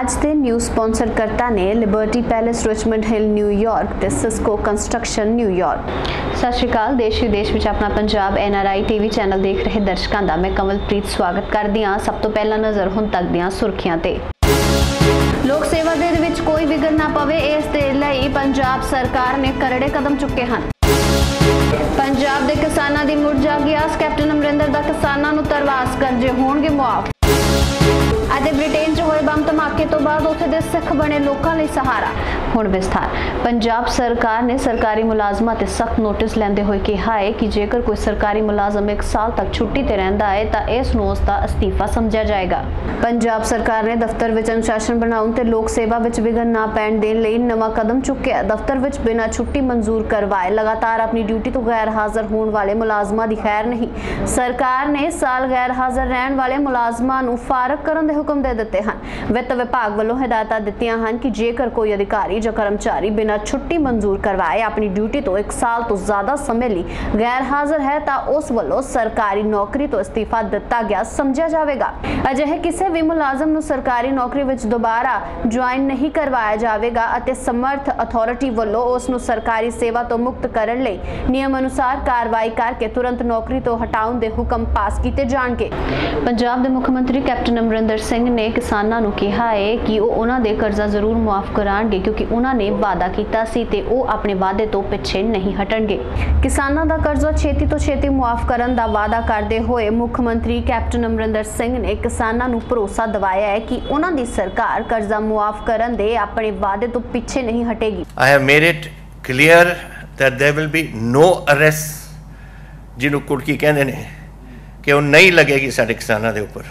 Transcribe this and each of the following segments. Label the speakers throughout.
Speaker 1: ਅੱਜ ਦੇ news sponsor ਕਰਤਾ ਨੇ Liberty Palace Richmond Hill New York ਤੇ ਸਿਸਕੋ ਕੰਸਟਰਕਸ਼ਨ ਨਿਊਯਾਰਕ ਸਤਿ ਸ਼੍ਰੀ ਅਕਾਲ। ਦੇਸ਼ ਵਿਦੇਸ਼ ਵਿੱਚ ਆਪਣਾ ਪੰਜਾਬ ਐਨਆਰਆਈ ਟੀਵੀ ਚੈਨਲ ਦੇਖ ਰਹੇ ਦਰਸ਼ਕਾਂ ਦਾ ਮੈਂ ਕਮਲਪ੍ਰੀਤ ਸਵਾਗਤ ਕਰਦੀ ਹਾਂ। ਸਭ ਤੋਂ ਪਹਿਲਾਂ ਨਜ਼ਰ ਹੁਣ ਤੱਕ ਦੀਆਂ ਸੁਰਖੀਆਂ ਤੇ। ਲੋਕ ਸੇਵਾ ਦੇ ਵਿੱਚ ਕੋਈ ਵਿਗੜ ਨਾ ਪਵੇ, ਇਸ ਦੇ ਲਈ ਪੰਜਾਬ ਸਰਕਾਰ ਨੇ ਕਰੜੇ ਕਦਮ ਚੁੱਕੇ ਹਨ। ਪੰਜਾਬ ਦੇ ਕਿਸਾਨਾਂ ਦੀ ਮੁੜ ਜਾਗੀ ਕੈਪਟਨ ਅਮਰਿੰਦਰ ਦਾ ਕਿਸਾਨਾਂ ਨੂੰ ਤਰਵਾਸ, ਕਰਜ਼ੇ ਹੋਣਗੇ ਮੁਆਫ। ਅਤੇ ਬ੍ਰਿਟੇਨ ਹੋਏ ਬੰਬ ਧਮਾਕੇ ਤੋਂ ਬਾਅਦ ਉੱਥੇ ਦੇ ਸਿੱਖ ਬਣੇ ਲੋਕਾਂ ਲਈ ਸਹਾਰਾ। ਹੁਣ ਵਿਸਥਾਰ। ਪੰਜਾਬ ਸਰਕਾਰ ਨੇ ਸਰਕਾਰੀ ਮੁਲਾਜ਼ਮਾਂ ਤੇ ਸਖਤ ਨੋਟਿਸ ਲੈਂਦੇ ਹੋਏ ਕਿਹਾ ਹੈ ਕਿ ਜੇਕਰ ਕੋਈ ਸਰਕਾਰੀ ਮੁਲਾਜ਼ਮ 1 ਸਾਲ ਤੱਕ ਛੁੱਟੀ ਤੇ ਰਹਿੰਦਾ ਹੈ, ਤਾਂ ਇਸ ਨੂੰ ਉਸ ਦਾ ਅਸਤੀਫਾ ਸਮਝਿਆ ਜਾਏਗਾ। ਪੰਜਾਬ ਸਰਕਾਰ ਨੇ ਦਫ਼ਤਰ ਵਿੱਚ ਅਨੁਸ਼ਾਸਨ ਬਣਾਉਣ ਤੇ ਲੋਕ ਸੇਵਾ ਵਿੱਚ ਵਿਘਨ ਨਾ ਪੈਣ ਦੇਣ ਲਈ ਨਵਾਂ ਕਦਮ ਚੁੱਕਿਆ। ਦਫ਼ਤਰ ਵਿੱਚ ਬਿਨਾਂ ਛੁੱਟੀ ਮਨਜ਼ੂਰ ਕਰਵਾਏ, ਲਗਾਤਾਰ ਆਪਣੀ ਡਿਊਟੀ ਤੋਂ ਗੈਰ ਹਾਜ਼ਰ ਹੋਣ ਵਾਲੇ ਮੁਲਾਜ਼ਮਾਂ ਦੀ ਖੈਰ ਨਹੀਂ। ਸਰਕਾਰ ਨੇ ਸਾਲ ਗੈਰ ਹਾਜ਼ਰ ਰਹਿਣ ਵਾਲੇ ਮੁਲਾਜ਼ਮਾਂ ਨੂੰ ਫਾਰਗ ਕਰਨ ਦੇ ਹੁਕਮ ਦੇ ਦਿੱਤੇ ਹਨ। ਵਿੱਤ ਵਿਭਾਗ ਵੱਲੋਂ ਹਦਾਇਤਾਂ ਦਿੱਤੀਆਂ ਹਨ ਕਿ ਜੇਕਰ ਕੋਈ ਅਧਿਕਾਰੀ ਜਾਂ ਕਰਮਚਾਰੀ ਬਿਨਾਂ ਛੁੱਟੀ ਮਨਜ਼ੂਰ ਕਰਵਾਏ ਆਪਣੀ ਡਿਊਟੀ ਤੋਂ 1 ਸਾਲ ਤੋਂ ਜ਼ਿਆਦਾ ਸਮੇਂ ਲਈ ਗੈਰ ਹਾਜ਼ਰ ਹੈ ਤਾਂ ਉਸ ਵੱਲੋਂ ਸਰਕਾਰੀ ਨੌਕਰੀ ਤੋਂ ਅਸਤੀਫਾ ਦਿੱਤਾ ਗਿਆ ਸਮਝਿਆ ਜਾਵੇਗਾ। ਅਜਿਹੇ ਕਿਸੇ ਵੀ ਮੁਲਾਜ਼ਮ ਨੂੰ ਸਰਕਾਰੀ ਨੌਕਰੀ ਵਿੱਚ ਦੁਬਾਰਾ ਜੁਆਇਨ ਨਹੀਂ ਕਰਵਾਇਆ ਜਾਵੇਗਾ ਅਤੇ ਸਮਰਥ ਅਥਾਰਟੀ ਵੱਲੋਂ ਉਸ ਨੂੰ ਸਰਕਾਰੀ ਸੇਵਾ ਤੋਂ ਮੁਕਤ ਕਰਨ ਲਈ ਨਿਯਮ ਅਨੁਸਾਰ ਕਾਰਵਾਈ ਕਰਕੇ ਤੁਰੰਤ ਨੌਕਰੀ ਤੋਂ ਹਟਾਉਣ ਦੇ ਹੁਕਮ ਪਾਸ ਕੀਤੇ ਜਾਣਗੇ। ਪੰਜਾਬ ਦੇ ਮੁੱਖ ਮੰਤਰੀ ਕੈਪਟਨ ਅਮਰਿੰਦਰ ਸਿੰਘ ਨੇ ਕਿਸਾਨਾਂ ਨੂੰ ਕਿਹਾ ਹੈ ਕਿ ਉਹ ਉਹਨਾਂ ਦੇ ਕਰਜ਼ਾ ਜ਼ਰੂਰ ਮੁਆਫ ਕਰਾਂਗੇ ਕਿਉਂਕਿ ਉਹਨਾਂ ਨੇ ਵਾਅਦਾ ਕੀਤਾ ਸੀ ਤੇ ਉਹ ਆਪਣੇ ਵਾਅਦੇ ਤੋਂ ਪਿੱਛੇ ਨਹੀਂ ਹਟਣਗੇ। ਕਿਸਾਨਾਂ ਦਾ ਕਰਜ਼ਾ ਛੇਤੀ ਤੋਂ ਛੇਤੀ ਮੁਆਫ ਕਰਨ ਦਾ ਵਾਅਦਾ ਕਰਦੇ ਹੋਏ ਮੁੱਖ ਮੰਤਰੀ ਕੈਪਟਨ ਅਮਰਿੰਦਰ ਸਿੰਘ ਨੇ ਕਿਸਾਨਾਂ ਨੂੰ ਭਰੋਸਾ ਦਿਵਾਇਆ ਹੈ ਕਿ ਉਹਨਾਂ ਦੀ ਸਰਕਾਰ ਕਰਜ਼ਾ ਮੁਆਫ ਕਰਨ ਦੇ ਆਪਣੇ ਵਾਅਦੇ ਤੋਂ ਪਿੱਛੇ ਨਹੀਂ ਹਟੇਗੀ।
Speaker 2: I have made it clear that there will be no arrest ਜਿਹਨੂੰ ਕੁੜਕੀ ਕਹਿੰਦੇ ਨੇ, ਕਿ ਉਹ ਨਹੀਂ ਲੱਗੇਗੀ ਸਾਡੇ ਕਿਸਾਨਾਂ ਦੇ ਉੱਪਰ।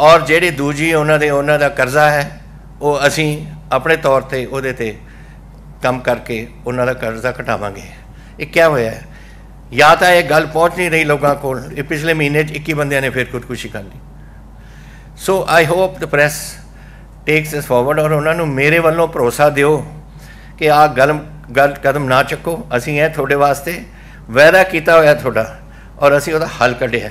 Speaker 2: ਔਰ ਜਿਹੜੇ ਦੂਜੀ ਉਹਨਾਂ ਦੇ, ਉਹਨਾਂ ਦਾ ਕਰਜ਼ਾ ਹੈ, ਉਹ ਅਸੀਂ ਆਪਣੇ ਤੌਰ ਤੇ ਉਹਦੇ ਤੇ ਕੰਮ ਕਰਕੇ ਉਹਨਾਂ ਦਾ ਕਰਜ਼ਾ ਘਟਾਵਾਂਗੇ ਇਹ ਕੀ ਹੋਇਆ? ਜਾਂ ਤਾਂ ਇਹ ਗੱਲ ਪਹੁੰਚ ਨਹੀਂ ਰਹੀ ਲੋਕਾਂ ਕੋਲ। ਇਹ ਪਿਛਲੇ ਮਹੀਨੇ 'ਚ 21 ਬੰਦਿਆਂ ਨੇ ਫਿਰ ਖੁਦਕੁਸ਼ੀ ਕਰ ਲਈ। So I hope the press takes ਇਸ ਫਾਰਵਰਡ ਔਰ ਉਹਨਾਂ ਨੂੰ ਮੇਰੇ ਵੱਲੋਂ ਭਰੋਸਾ ਦਿਓ ਕਿ ਆਹ ਗਲਮ ਗਲਤ ਕਦਮ ਨਾ ਚੱਕੋ। ਅਸੀਂ ਇਹ ਤੁਹਾਡੇ ਵਾਸਤੇ ਵਾਅਦਾ ਕੀਤਾ ਹੋਇਆ ਤੁਹਾਡਾ ਔਰ ਅਸੀਂ ਉਹਦਾ ਹੱਲ ਕੱਢਿਆ।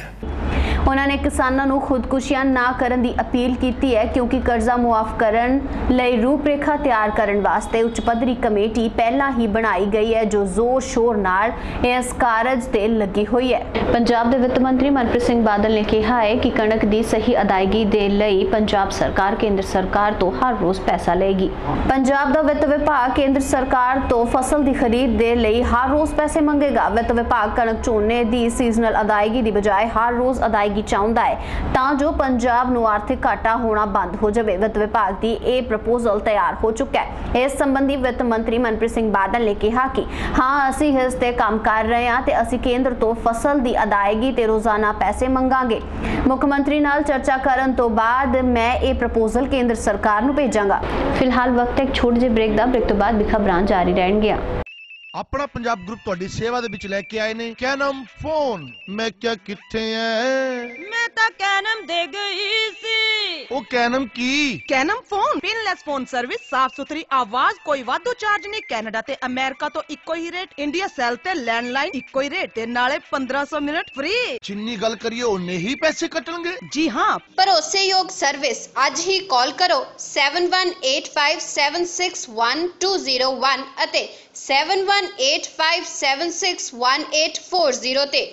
Speaker 1: ਉਹਨਾਂ ਨੇ ਕਿਸਾਨਾਂ ਨੂੰ ਖੁਦਕੁਸ਼ੀਆਂ ਨਾ ਕਰਨ ਦੀ ਅਪੀਲ ਕੀਤੀ ਹੈ ਕਿਉਂਕਿ ਕਰਜ਼ਾ ਮੁਆਫ ਕਰਨ ਲਈ ਰੂਪਰੇਖਾ ਤਿਆਰ ਕਰਨ ਵਾਸਤੇ ਉੱਚ ਪੱਧਰੀ ਕਮੇਟੀ ਪਹਿਲਾਂ ਹੀ ਬਣਾਈ ਗਈ ਹੈ ਜੋ ਜ਼ੋਰ ਸ਼ੋਰ ਨਾਲ ਇਸ ਕਾਰਜ ਤੇ ਲੱਗੀ ਹੋਈ ਹੈ। ਪੰਜਾਬ ਦੇ ਵਿੱਤ ਮੰਤਰੀ ਮਨਪ੍ਰੀਤ ਸਿੰਘ ਬਾਦਲ ਨੇ ਕਿਹਾ ਹੈ ਕਿ ਕਣਕ ਦੀ ਸਹੀ ਅਦਾਇਗੀ ਦੇ ਲਈ ਪੰਜਾਬ ਸਰਕਾਰ ਕੇਂਦਰ ਸਰਕਾਰ ਤੋਂ ਹਰ ਰੋਜ਼ ਪੈਸਾ ਲਏਗੀ। ਪੰਜਾਬ ਦਾ ਵਿੱਤ ਵਿਭਾਗ ਕੇਂਦਰ ਸਰਕਾਰ ਤੋਂ ਫਸਲ ਦੀ ਖਰੀਦ ਦੇ ਲਈ ਹਰ ਰੋਜ਼ ਪੈਸੇ ਮੰਗੇਗਾ। ਵਿੱਤ ਵਿਭਾਗ ਕਣਕ ਝੋਨੇ ਦੀ ਸੀਜ਼ਨਲ ਅਦਾਇਗੀ ਦੀ ਬਜਾਏ ਹਰ ਰੋਜ਼ ਅਦਾਇਗੀ ਚਾਹੁੰਦਾ ਹੈ, ਤਾਂ ਜੋ ਪੰਜਾਬ ਨੂੰ ਆਰਥਿਕ ਘਾਟਾ ਹੋਣਾ ਬੰਦ ਹੋ ਜਾਵੇ। ਵਿੱਤ ਵਿਭਾਗ ਦੀ ਇਹ ਪ੍ਰਪੋਜ਼ਲ ਤਿਆਰ ਹੋ ਚੁੱਕਾ ਹੈ। ਇਸ ਸੰਬੰਧੀ ਵਿੱਤ ਮੰਤਰੀ ਮਨਪ੍ਰੀਤ ਸਿੰਘ ਬਾਦਲ ਨੇ ਕਿਹਾ ਕਿ, ਹਾਂ, ਅਸੀਂ ਇਸ ਤੇ ਕੰਮ ਕਰ ਰਹੇ ਹਾਂ ਤੇ ਅਸੀਂ ਕੇਂਦਰ ਤੋਂ ਫਸਲ ਦੀ ਅਦਾਇਗੀ ਤੇ ਰੋਜ਼ਾਨਾ ਪੈਸੇ ਮੰਗਾਂਗੇ। ਮੁੱਖ ਮੰਤਰੀ ਨਾਲ ਚਰਚਾ ਕਰਨ ਤੋਂ ਬਾਅਦ ਮੈਂ ਇਹ ਪ੍ਰਪੋਜ਼ਲ ਕੇਂਦਰ ਸਰਕਾਰ ਨੂੰ ਭੇਜਾਂਗਾ। ਫਿਲਹਾਲ ਵਕਤ ਇੱਕ ਛੋਟੇ ਜਿਹੇ ਬ੍ਰੇਕ ਦਾ ਬ੍ਰੇਕ ਤੋਂ ਬਾਅਦ ਵੀ ਖਬਰਾਂ ਜਾਰੀ ਰਹਿਣਗੀਆਂ।
Speaker 3: ਆਪਣਾ ਪੰਜਾਬ ਗਰੁੱਪ ਤੁਹਾਡੀ ਸੇਵਾ ਦੇ ਵਿੱਚ ਲੈ ਕੇ ਆਏ ਨੇ। Canam phone. ਮੈਂ ਕਿਹਾ ਕਿੱਥੇ ਐ?
Speaker 4: ਮੈਂ ਤਾਂ ਕੈਨਮ ਦੇ ਗਈ ਸੀ।
Speaker 3: ਉਹ ਕੈਨਮ ਕੀ?
Speaker 4: Canam phone. Pinless phone service ਸਾਫ਼ ਸੁਥਰੀ ਆਵਾਜ਼ ਕੋਈ ਵਾਧੂ ਚਾਰਜ ਨਹੀਂ। ਕੈਨੇਡਾ ਤੇ ਅਮਰੀਕਾ ਤੋਂ ਇੱਕੋ ਹੀ ਰੇਟ ਇੰਡੀਆ ਸੈਲ ਤੇ ਲੈਂਡਲਾਈਨ ਇੱਕੋ ਹੀ ਰੇਟ ਤੇ ਨਾਲੇ 1500 ਮਿੰਟ ਫ੍ਰੀ
Speaker 3: ਜਿੰਨੀ ਗੱਲ ਕਰੀਏ ਉਨੇ ਹੀ ਪੈਸੇ ਕੱਟਣਗੇ।
Speaker 4: ਜੀ ਹਾਂ।
Speaker 5: ਭਰੋਸੇਯੋਗ ਸਰਵਿਸ ਅੱਜ ਹੀ ਕਾਲ ਕਰੋ 7185761201 ਅਤੇ 7185761840 ਤੇ।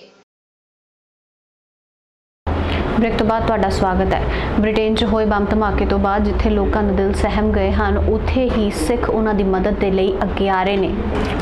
Speaker 1: ਬ੍ਰੇਕ ਤੋਂ ਬਾਅਦ ਤੁਹਾਡਾ ਸਵਾਗਤ ਹੈ। ਬ੍ਰਿਟੇਨ 'ਚ ਹੋਏ ਬੰਬ ਧਮਾਕੇ ਤੋਂ ਬਾਅਦ ਜਿੱਥੇ ਲੋਕਾਂ ਦੇ ਦਿਲ ਸਹਿਮ ਗਏ ਹਨ, ਉੱਥੇ ਹੀ ਸਿੱਖ ਉਹਨਾਂ ਦੀ ਮਦਦ ਦੇ ਲਈ ਅੱਗੇ ਆ ਰਹੇ ਨੇ।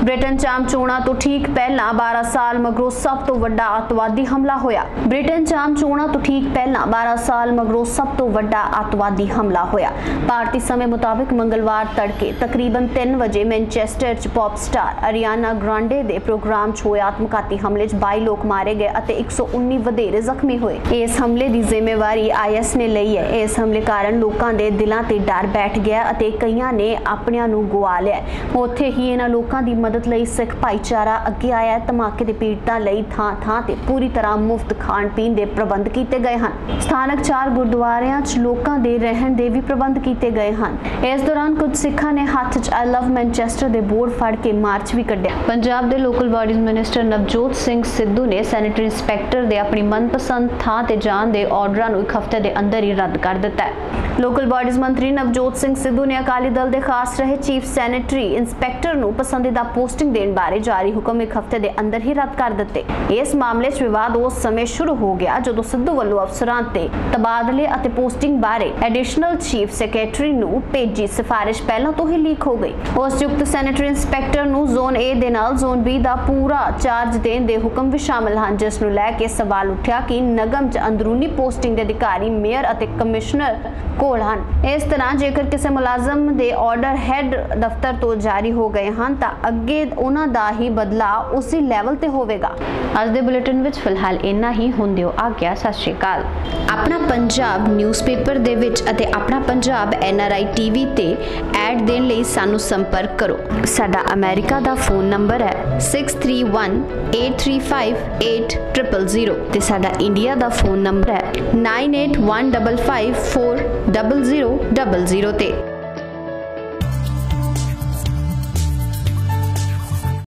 Speaker 1: ਬ੍ਰਿਟਨ 'ਚ ਆਮ ਚੋਣਾਂ ਤੋਂ ਠੀਕ ਪਹਿਲਾਂ 12 ਸਾਲ ਮਗਰੋਂ ਸਭ ਤੋਂ ਵੱਡਾ ਅੱਤਵਾਦੀ ਹਮਲਾ ਹੋਇਆ। ਬ੍ਰਿਟਨ 'ਚ ਆਮ ਚੋਣਾਂ ਤੋਂ ਠੀਕ ਪਹਿਲਾਂ 12 ਸਾਲ ਮਗਰੋਂ ਸਭ ਤੋਂ ਵੱਡਾ ਅੱਤਵਾਦੀ ਹਮਲਾ ਹੋਇਆ। ਭਾਰਤੀ ਸਮੇਂ ਮੁਤਾਬਕ ਮੰਗਲਵਾਰ ਤੜਕੇ ਤਕਰੀਬਨ 3 ਵਜੇ ਮੈਨਚੈਸਟਰ 'ਚ ਪੌਪ ਸਟਾਰ ਅਰੀਆਨਾ ਗ੍ਰਾਂਡੇ ਦੇ ਪ੍ਰੋਗਰਾਮ 'ਚ ਹੋਏ ਆਤਮਘਾਤੀ ਹਮਲੇ 'ਚ 22 ਲੋਕ ਮਾਰੇ ਗਏ ਅਤੇ 119 ਵਧੇਰੇ ਜ਼ਖਮੀ ਹੋਏ। ਇਸ ਹਮਲੇ ਦੀ ਜ਼ਿੰਮੇਵਾਰੀ ਆਈਐਸ ਨੇ ਲਈ ਹੈ। ਇਸ ਹਮਲੇ ਕਾਰਨ ਲੋਕਾਂ ਦੇ ਦਿਲਾਂ ਤੇ ਡਰ ਬੈਠ ਗਿਆ ਅਤੇ ਕਈਆਂ ਨੇ ਆਪਣਿਆਂ ਨੂੰ ਗਵਾ ਲਿਆ। ਉੱਥੇ ਹੀ ਇਹਨਾਂ ਲੋਕਾਂ ਦੀ ਮਦਦ ਲਈ ਸਿੱਖ ਭਾਈਚਾਰਾ ਅੱਗੇ ਆਇਆ। ਧਮਾਕੇ ਦੇ ਪੀੜਤਾਂ ਲਈ ਥਾਂ-ਥਾਂ ਤੇ ਪੂਰੀ ਤਰ੍ਹਾਂ ਮੁਫਤ ਖਾਣ ਪੀਣ ਦੇ ਪ੍ਰਬੰਧ ਕੀਤੇ ਗਏ ਹਨ। ਸਥਾਨਕ ਚਾਰ ਗੁਰਦੁਆਰਿਆਂ 'ਚ ਲੋਕਾਂ ਦੇ ਰਹਿਣ ਦੇ ਵੀ ਪ੍ਰਬੰਧ ਕੀਤੇ ਗਏ ਹਨ। ਇਸ ਦੌਰਾਨ ਕੁਝ ਸਿੱਖਾਂ ਨੇ ਹੱਥ 'ਚ ਆਈ ਲਵ ਮੈਨਚੈਸਟਰ ਦੇ ਬੋਰਡ ਫੜ ਕੇ ਮਾਰਚ ਵੀ ਕੱਢਿਆ। ਪੰਜਾਬ ਦੇ local bodies minister Navjot Singh Sidhu ਨੇ ਸੈਨੇਟਰੀ ਇੰਸਪੈਕਟਰ ਦੇ ਆਪਣੀ ਮਨਪਸੰਦ ਥਾਂ ਤੇ ਜਾਣ ਦੇ ਆਰਡਰਾਂ ਨੂੰ ਇੱਕ ਹਫ਼ਤੇ ਦੇ ਅੰਦਰ ਹੀ ਰੱਦ ਕਰ ਦਿੱਤਾ ਹੈ। ਲੋਕਲ ਬਾਡੀਜ਼ ਮੰਤਰੀ ਨਵਜੋਤ ਸਿੰਘ ਸਿੱਧੂ ਨੇ ਅਕਾਲੀ ਦਲ ਦੇ ਖਾਸ ਰਹੇ ਚੀਫ ਸੈਨੇਟਰੀ ਇੰਸਪੈਕਟਰ ਨੂੰ ਪਸੰਦੀਦਾ ਪੋਸਟਿੰਗ ਦੇਣ ਬਾਰੇ ਜਾਰੀ ਹੁਕਮ ਇੱਕ ਹਫ਼ਤੇ ਦੇ ਅੰਦਰ ਹੀ ਰੱਦ ਕਰ ਦਿੱਤੇ। ਇਸ ਮਾਮਲੇ 'ਚ ਵਿਵਾਦ ਉਸ ਸਮੇਂ ਸ਼ੁਰੂ ਹੋ ਗਿਆ ਜਦੋਂ ਸਿੱਧੂ ਵੱਲੋਂ ਅਫਸਰਾਂ ਤੇ ਤਬਾਦਲੇ ਅਤੇ ਪੋਸਟਿੰਗ ਬਾਰੇ ਐਡੀਸ਼ਨਲ ਚੀਫ ਸੈਕਟਰੀ ਨੂੰ ਭੇਜੀ ਸਿਫਾਰਿਸ਼ ਪਹਿਲਾਂ ਤੋਂ ਹੀ ਲੀਕ ਹੋ ਗਈ। ਉਸ ਯੁਕਤ ਸੈਨੇਟਰੀ ਇੰਸਪੈਕਟਰ ਨੂੰ ਜ਼ੋਨ A ਦੇ ਨਾਲ ਜ਼ੋਨ B ਦਾ ਪੂਰਾ ਚਾਰਜ ਦੇਣ ਦੇ ਹੁਕਮ ਵੀ ਸ਼ਾਮਲ ਹਨ, ਜਿਸ ਨੂੰ ਲੈ ਕੇ ਸਵਾਲ ਉੱਠਿਆ ਕਿ ਨਗਮ 'ਚ ਅੰਦਰੂਨੀ ਪੋਸਟਿੰਗ ਦੇ ਅਧਿਕਾਰੀ ਮੇਅਰ ਅਤੇ ਕਮਿਸ਼ਨਰ ਕੋਲ ਹਨ। ਇਸ ਤਰ੍ਹਾਂ ਜੇਕਰ ਕਿਸੇ ਮੁਲਾਜ਼ਮ ਦੇ ਆਰਡਰ ਹੈੱਡ ਦਫ਼ਤਰ ਤੋਂ ਜਾਰੀ ਹੋ ਗਏ ਹਨ ਤਾਂ ਅੱਗੇ ਉਹਨਾਂ ਦਾ ਹੀ ਬਦਲਾ ਉਸੇ ਲੈਵਲ ਤੇ ਹੋਵੇਗਾ। ਅੱਜ ਦੇ ਬੁਲੇਟਿਨ ਵਿੱਚ ਫਿਲਹਾਲ ਇੰਨਾ ਹੀ। ਹੁੰਦੇ ਹੋ ਆ ਗਿਆ ਸਤਿ ਸ਼੍ਰੀ ਅਕਾਲ। ਆਪਣਾ ਪੰਜਾਬ ਨਿਊਜ਼ਪੇਪਰ ਦੇ ਵਿੱਚ ਅਤੇ ਆਪਣਾ ਪੰਜਾਬ ਐਨਆਰਆਈ ਟੀਵੀ ਤੇ ਐਡ ਦੇਣ ਲਈ ਸਾਨੂੰ ਸੰਪਰਕ ਕਰੋ। ਸਾਡਾ ਅਮਰੀਕਾ ਦਾ ਫੋਨ ਨੰਬਰ ਹੈ 6318358000 ਤੇ ਸਾਡਾ ਇੰਡੀਆ ਦਾ ਫੋਨ ਨੰਬਰ ਹੈ। 9815540000 ਤੇ।